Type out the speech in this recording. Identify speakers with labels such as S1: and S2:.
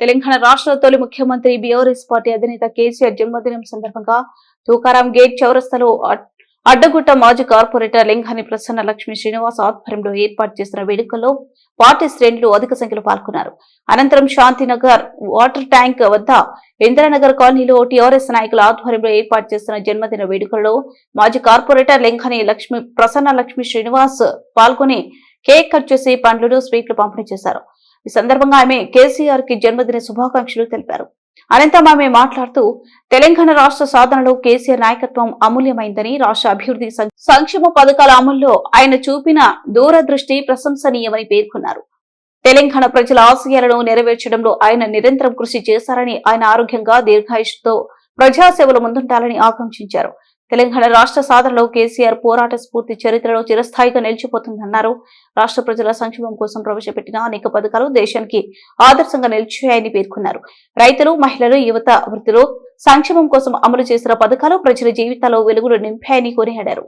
S1: తెలంగాణ రాష్ట్ర తొలి ముఖ్యమంత్రి బీఆర్ఎస్ పార్టీ అధినేత కేసీఆర్ జన్మదినం సందర్భంగా తూకారాం గేట్ చౌరస్తలో అడ్డగుట్ట మాజీ కార్పొరేటర్ లింగాని ప్రసన్న లక్ష్మి శ్రీనివాస్ ఆధ్వర్యంలో ఏర్పాటు చేసిన వేడుకల్లో పార్టీ శ్రేణులు అధిక సంఖ్యలో పాల్గొన్నారు. అనంతరం శాంతినగర్ వాటర్ ట్యాంక్ వద్ద ఇందిరానగర్ కాలనీలో టీఆర్ఎస్ నాయకుల ఆధ్వర్యంలో ఏర్పాటు చేసిన జన్మదిన వేడుకల్లో మాజీ కార్పొరేటర్ లింగాని లక్ష్మి ప్రసన్న లక్ష్మి శ్రీనివాస్ పాల్గొని కేక్ కట్ చేసి పండ్లు స్వీట్లు పంపిణీ చేశారు. ఈ సందర్భంగా ఆమె కేసీఆర్కి జన్మదిన శుభాకాంక్షలు తెలిపారు. అనంతరం ఆమె మాట్లాడుతూ తెలంగాణ రాష్ట్ర సాధనలో కేసీఆర్ నాయకత్వం అమూల్యమైందని రాష్ట్ర అభివృద్ధి సంక్షేమ పథకాల అమల్లో ఆయన చూపిన దూరదృష్టి ప్రశంసనీయమని పేర్కొన్నారు. తెలంగాణ ప్రజల ఆశయాలను నెరవేర్చడంలో ఆయన నిరంతరం కృషి చేశారని ఆయన ఆరోగ్యంగా దీర్ఘాయుషుతో ప్రజాసేవలు ముందుంటాలని ఆకాంక్షించారు. తెలంగాణ రాష్ట్ర సాధనలో కేసీఆర్ పోరాట స్ఫూర్తి చరిత్రలో చిరస్థాయిగా నిలిచిపోతుందన్నారు. రాష్ట్ర ప్రజల సంక్షేమం కోసం ప్రవేశపెట్టిన అనేక పథకాలు దేశానికి ఆదర్శంగా నిలిచాయని పేర్కొన్నారు. రైతులు మహిళలు యువత వృత్తిలో సంక్షేమం కోసం అమలు చేసిన పథకాలు ప్రజల జీవితాల్లో వెలుగులు నింపాయని కొనియాడారు.